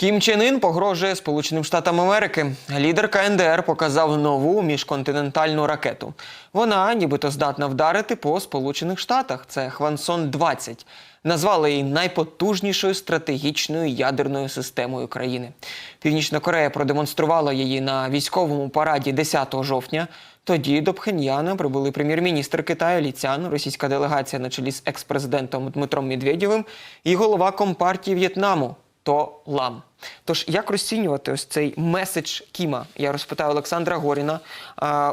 Кім Чен Ін погрожує Сполученим Штатам Америки. Лідер КНДР показав нову міжконтинентальну ракету. Вона нібито здатна вдарити по Сполучених Штатах. Це Хвансон 20 Назвали її найпотужнішою стратегічною ядерною системою країни. Північна Корея продемонструвала її на військовому параді 10 жовтня. Тоді до Пхеньяна прибули прем'єр-міністр Китаю Лі Цян, російська делегація на чолі з екс-президентом Дмитром Медведєвим і голова компартії В'єтнаму То Лам. Тож як розцінювати ось цей меседж Кіма? Я розпитаю Олександра Горіна,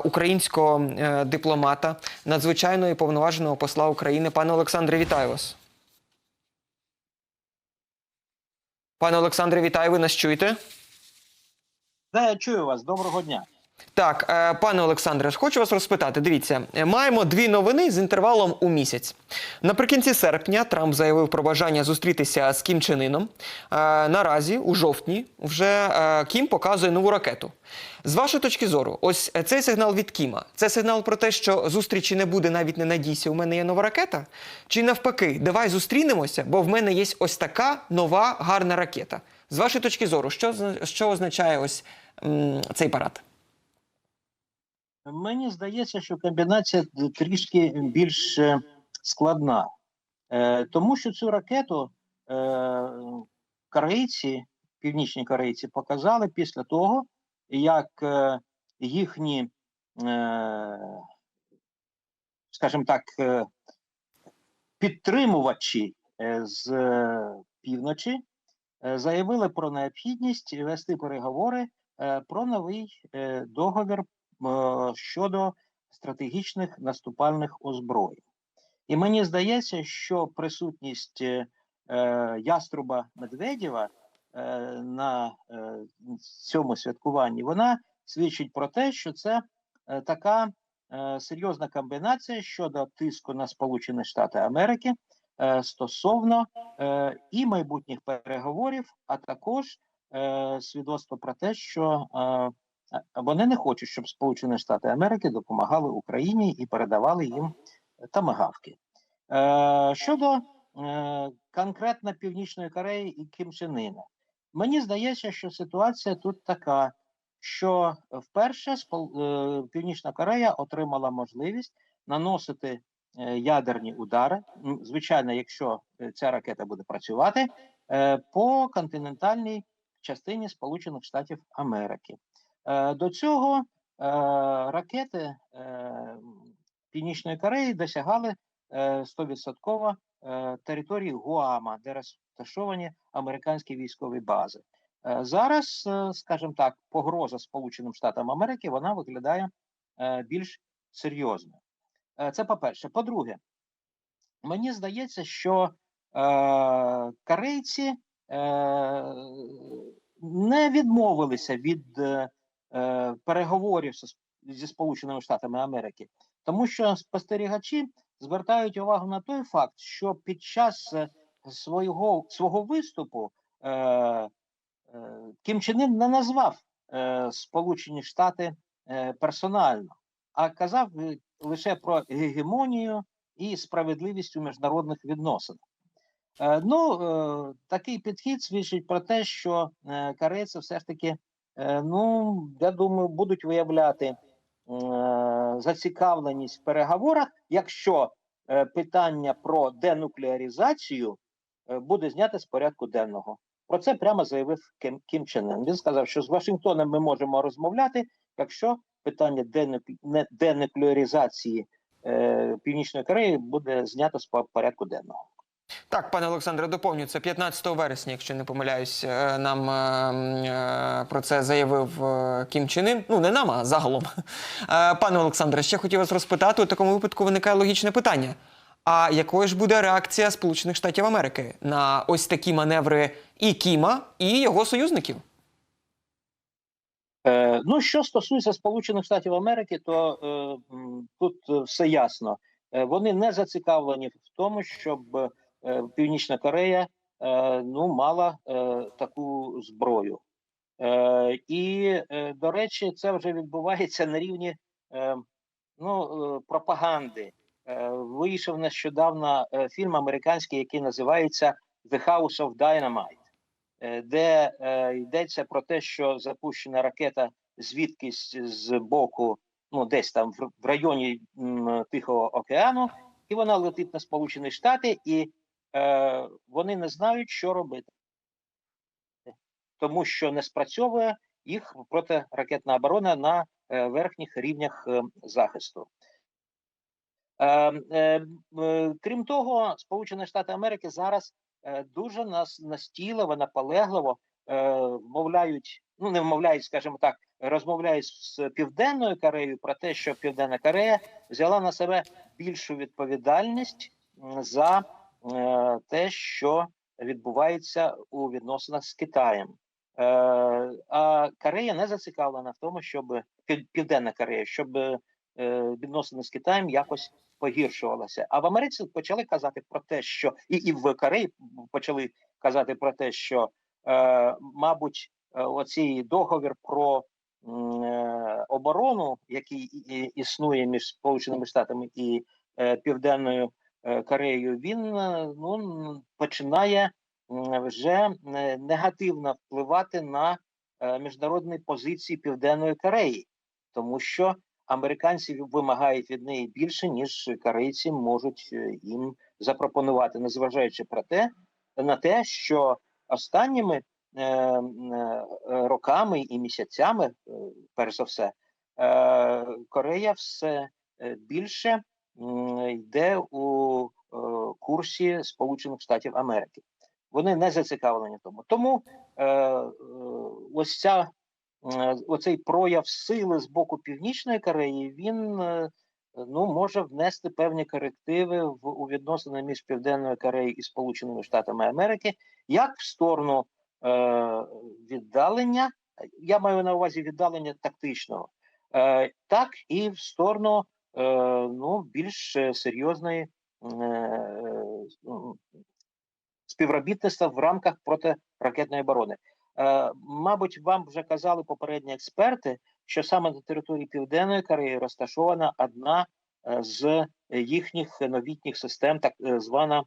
українського е, дипломата, надзвичайного і повноваженого посла України. Пане Олександре, вітаю вас. Пане Олександре, вітаю. Ви нас чуєте? Да, я чую вас. Доброго дня. Так, е, пане Олександре, хочу вас розпитати. Дивіться, е, маємо дві новини з інтервалом у місяць. Наприкінці серпня Трамп заявив про бажання зустрітися з Кім Чен Іном. Е, Наразі, у жовтні, вже Кім показує нову ракету. З вашої точки зору, ось цей сигнал від Кіма. Це сигнал про те, що зустрічі не буде, навіть не надійся, у мене є нова ракета. Чи навпаки, давай зустрінемося, бо в мене є ось така нова гарна ракета. З вашої точки зору, що, що означає ось м, цей парад? Мені здається, що комбінація трішки більш е, складна, Е, тому що цю ракету е, корейці, північні корейці, показали після того, як їхні, скажімо так, підтримувачі з півночі заявили про необхідність вести переговори про новий договір щодо стратегічних наступальних озброєнь. І мені здається, що присутність е, е, яструба Медведєва е, на е, цьому святкуванні вона свідчить про те, що це е, така е, серйозна комбінація щодо тиску на Сполучені Штати Америки е, стосовно е, і майбутніх переговорів, а також е, свідоцтво про те, що е, вони не хочуть, щоб Сполучені Штати Америки допомагали Україні і передавали їм тамагавки. Е, щодо е, конкретно Північної Кореї і Кім Чен Іна, мені здається, що ситуація тут така, що вперше е, Північна Корея отримала можливість наносити е, ядерні удари. Звичайно, якщо е, ця ракета буде працювати е, по континентальній частині Сполучених Штатів Америки. Е, До цього е, ракети е, Північної Кореї досягали е, 100% е, території Гуама, де розташовані американські військові бази. Зараз, скажімо так, погроза Сполученим Штатам Америки вона виглядає більш серйозною. Е, Це по-перше. По-друге, мені здається, що корейці не відмовилися від е, переговорів зі, Сполученими Штатами Америки, тому що спостерігачі звертають увагу на той факт, що під час е, свого, свого виступу е, е, Кім Чен Ін не назвав е, Сполучені Штати е, персонально, а казав е, лише про гегемонію і справедливість у міжнародних відносинах. Ну, такий підхід свідчить про те, що корейці все ж таки, ну, я думаю, будуть виявляти е, зацікавленість в переговорах, якщо е, питання про денуклеаризацію е, буде знято з порядку денного. Про це прямо заявив Кім, Кім Чен Ын. Він сказав, що з Вашингтоном ми можемо розмовляти, якщо питання денукле- не- денуклеаризації е, Північної Кореї буде знято з порядку денного. Так, пане Олександре, доповню це 15 вересня, якщо не помиляюсь, е, нам е, е, про це заявив Кім Чен Ін. Ну, не нам, а загалом. Пане Олександре, ще хотів вас розпитати. У такому випадку виникає логічне питання. А якою ж буде реакція Сполучених Штатів Америки на ось такі маневри і Кіма, і його союзників? Е, ну, що стосується Сполучених Штатів Америки, то е, тут все ясно. Вони не зацікавлені в тому, щоб Північна Корея е, ну, мала е, таку зброю. Е, і, е, до речі, це вже відбувається на рівні е, ну, е, пропаганди. Е, вийшов нещодавно е, фільм американський, який називається The House of Dynamite. е, де е, йдеться про те, що запущена ракета звідкись з боку, ну десь там в районі Тихого океану, і вона летить на Сполучені Штати, і е, вони не знають, що робити, тому що не спрацьовує їх протиракетна оборона на е, верхніх рівнях е, захисту. Крім того, Сполучені Штати Америки зараз дуже нас настійливо, наполегливо вмовляють, ну не вмовляють, скажімо так, розмовляють з Південною Кореєю про те, що Південна Корея взяла на себе більшу відповідальність за те, що відбувається у відносинах з Китаєм. Е, а Корея не зацікавлена в тому, щоб Південна Корея, щоб е, відносини з Китаєм якось погіршувалося. А в Америці почали казати про те, що і, і в Кореї почали казати про те, що е, мабуть, е, оцей договір про е, оборону, який існує між Сполученими Штатами і е, Південною е, Кореєю, він е, ну починає вже е, негативно впливати на міжнародні позиції Південної Кореї, тому що американці вимагають від неї більше, ніж корейці можуть їм запропонувати, незважаючи про те, на те, що останніми роками і місяцями, перш за все, Корея все більше йде у е, курсі Сполучених Штатів Америки. Вони не зацікавлені в тому. Тому е, е, ось ця оцей прояв сили з боку Північної Кореї, він ну може внести певні корективи в у відносини між Південною Кореєю і Сполученими Штатами Америки, як в сторону віддалення, я маю на увазі віддалення тактичного, так і в сторону ну більш е, серйозної е, співробітництва в рамках протиракетної оборони. Е, мабуть, вам вже казали попередні експерти, що саме на території Південної Кореї розташована одна е, з їхніх новітніх систем, так е, звана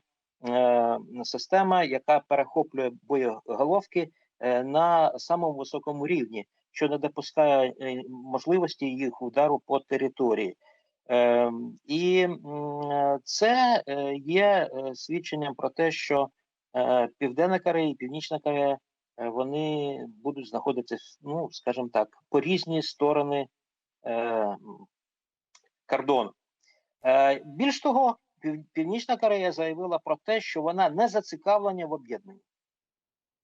е, система, яка перехоплює боєголовки е, на самому високому рівні, що не допускає е, можливості їх удару по території. Е, і це е, є е, свідченням про те, що е, Південна Корея і Північна Корея вони будуть знаходитися, ну скажімо так, по різні сторони кордону. Більш того, Північна Корея заявила про те, що вона не зацікавлена в об'єднанні.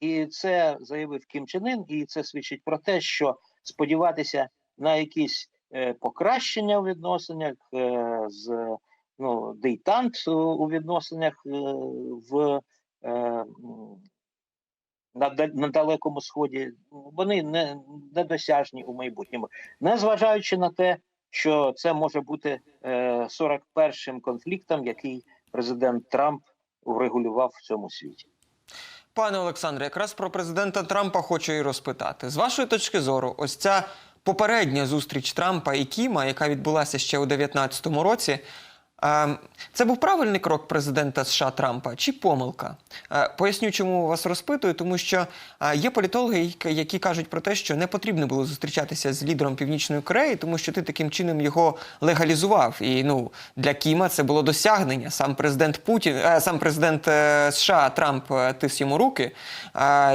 І це заявив Кім Чен Ін, і це свідчить про те, що сподіватися на якісь покращення у відносинах е, з ну, дейтант у- відносинах е, в е, на, далекому сході, вони не недосяжні у майбутньому, незважаючи на те, що це може бути е, 41-м конфліктом, який президент Трамп врегулював в цьому світі. Пане Олександре, якраз про президента Трампа хочу і розпитати. З вашої точки зору, ось ця попередня зустріч Трампа і Кіма, яка відбулася ще у 2019 році. Це був правильний крок президента США Трампа чи помилка? Поясню, чому вас розпитую, тому що є політологи, які- кажуть про те, що не потрібно було зустрічатися з лідером Північної Кореї, тому що ти таким чином його легалізував. І ну для Кіма це було досягнення. Сам президент Путін, е, сам президент е, США Трамп е, тис йому руки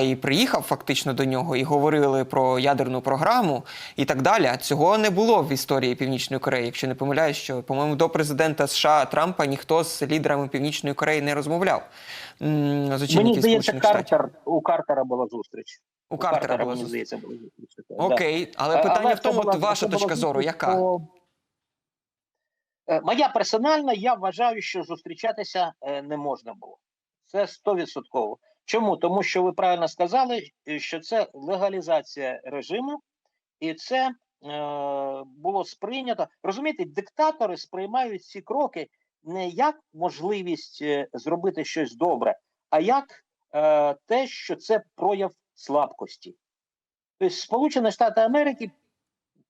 і приїхав фактично до нього і говорили про ядерну програму і так далі. Цього не було в історії Північної Кореї. Якщо не помиляюсь, що по-моєму до президента США Трампа ніхто з лідерами Північної Кореї не розмовляв. З Мені здається, Картер у Картера була зустріч. У Картера була зустріч. здається, була зустріч. така, да. Окей, але А- питання в тому, була- ваша це була точка зору, яка? Е, Моя персональна, я вважаю, що зустрічатися е, не можна було. Це стовідсотково. Чому? Тому що ви правильно сказали, е, що це легалізація режиму, і це е, було сприйнято. Розумієте, диктатори сприймають ці кроки не як можливість е, зробити щось добре, а як е, те, що це прояв слабкості. Тобто Сполучені Штати Америки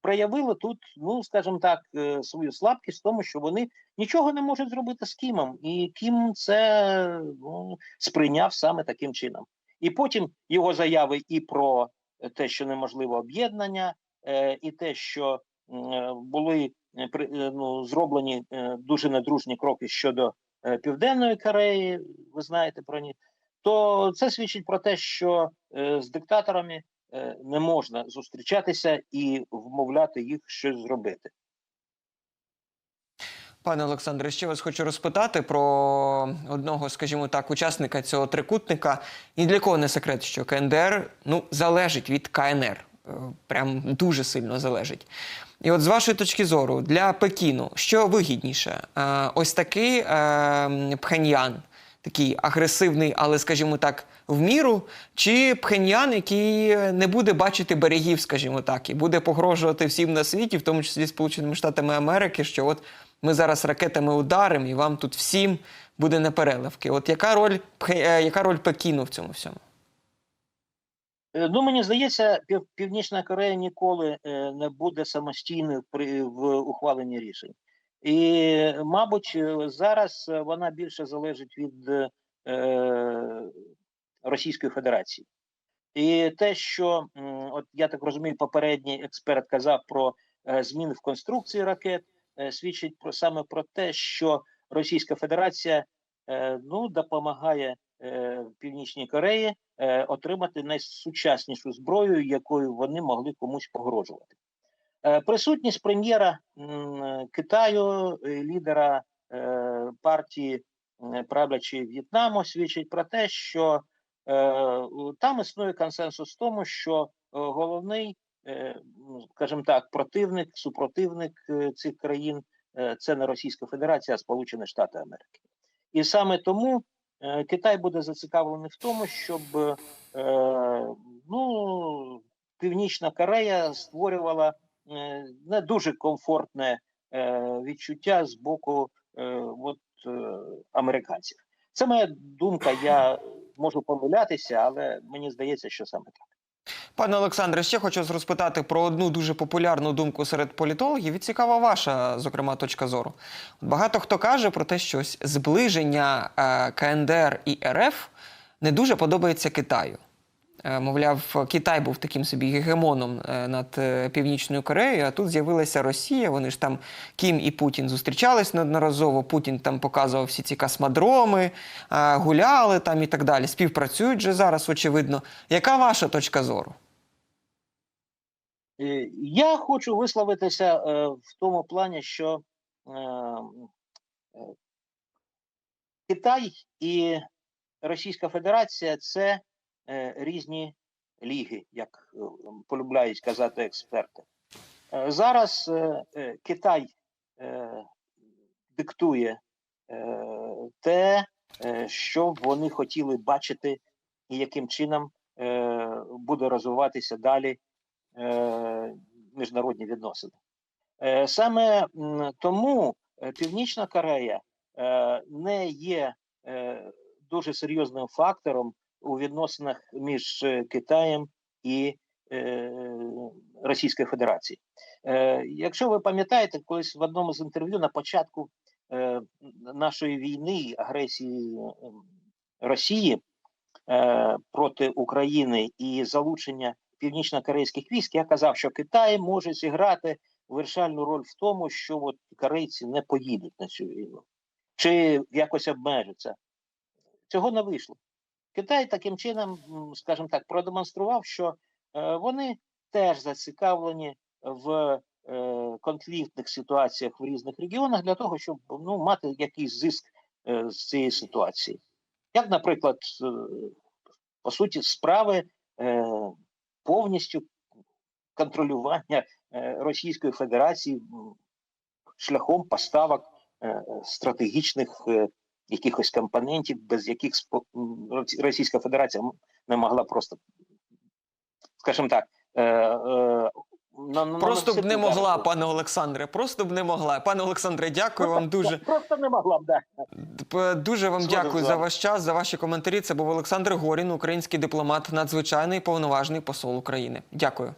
проявили тут, ну скажімо так, е, свою слабкість в тому, що вони нічого не можуть зробити з Кімом, і Кім це ну, сприйняв саме таким чином. І потім його заяви і про те, що неможливо об'єднання, е, і те, що е, були е, е, ну, зроблені е, дуже недружні кроки щодо е, Південної Кореї, ви знаєте про них, то це свідчить про те, що е, з диктаторами е, не можна зустрічатися і вмовляти їх щось зробити. Пане Олександре, ще вас хочу розпитати про одного, скажімо так, учасника цього трикутника. Ні для кого не секрет, що КНДР ну, залежить від КНР. Е, Прям дуже сильно залежить. І от з вашої точки зору, для Пекіну, що вигідніше? Е, Ось такий е, Пхеньян, такий агресивний, але, скажімо так, в міру, чи Пхеньян, який не буде бачити берегів, скажімо так, і буде погрожувати всім на світі, в тому числі Сполученими Штатами Америки, що от ми зараз ракетами ударимо, і вам тут всім буде непереливки. От яка роль, яка роль Пекіну в цьому всьому? Е, Ну, мені здається, Пів- Північна Корея ніколи е, не буде самостійною при в ухваленні рішень. І, мабуть, е, зараз вона більше залежить від е, Російської Федерації. І те, що от я так розумію, попередній експерт казав про зміни в конструкції ракет, свідчить про саме про те, що Російська Федерація е, ну допомагає е, Північній Кореї е, отримати найсучаснішу зброю, якою вони могли комусь погрожувати. Е, присутність прем'єра Китаю, лідера партії правлячої В'єтнаму, свідчить про те, що там існує консенсус в тому, що головний, ну, скажімо так, противник, супротивник цих країн це не Російська Федерація, а Сполучені Штати Америки. І саме тому Китай буде зацікавлений в тому, щоб е, ну, Північна Корея створювала е, не дуже комфортне е, відчуття з боку е, от, е, американців. Це моя думка. Я можу помилятися, але мені здається, що саме так. Пане Олександре, ще хочу розпитати про одну дуже популярну думку серед політологів. І цікава ваша, зокрема, точка зору. Багато хто каже про те, що зближення е, КНДР і РФ не дуже подобається Китаю. Е, Мовляв, Китай був таким собі гегемоном е, над е, Північною Кореєю, а тут з'явилася Росія. Вони ж там Кім і Путін зустрічались неодноразово. Путін там показував всі ці космодроми, гуляли там і так далі. Співпрацюють же зараз, очевидно. Яка ваша точка зору? Я хочу висловитися в тому плані, що Китай і Російська Федерація це різні ліги, як е, полюбляють казати експерти. Е, Зараз е, е, Китай е, диктує е, те, е, що вони хотіли бачити, і яким чином е, буде розвиватися далі е, міжнародні відносини. Е, Саме тому е, Північна Корея е, не є е, дуже серйозним фактором у відносинах між е, Китаєм і е, Російською Федерацією. Е, Якщо ви пам'ятаєте, колись в одному з інтерв'ю на початку е, нашої війни, агресії Росії е, проти України і залучення північно-корейських військ, я казав, що Китай може зіграти вирішальну роль в тому, що от корейці не поїдуть на цю війну, чи якось обмежаться. Цього не вийшло. Китай таким чином, скажімо так, продемонстрував, що е, вони теж зацікавлені в е, конфліктних ситуаціях в різних регіонах для того, щоб ну, мати якийсь зиск е, з цієї ситуації. Як, наприклад, по суті, справи повністю контролювання Російської Федерації шляхом поставок стратегічних якихось компонентів, без яких Російська Федерація не могла просто, скажімо так, е, е, на, на- Просто б не могла, пане Олександре. Просто б не могла. Пане Олександре, дякую вам дуже. Просто не могла б, да. Дуже вам дякую за ваш час, за ваші коментарі. Це був Олександр Горін, український дипломат, надзвичайний повноважний посол України. Дякую.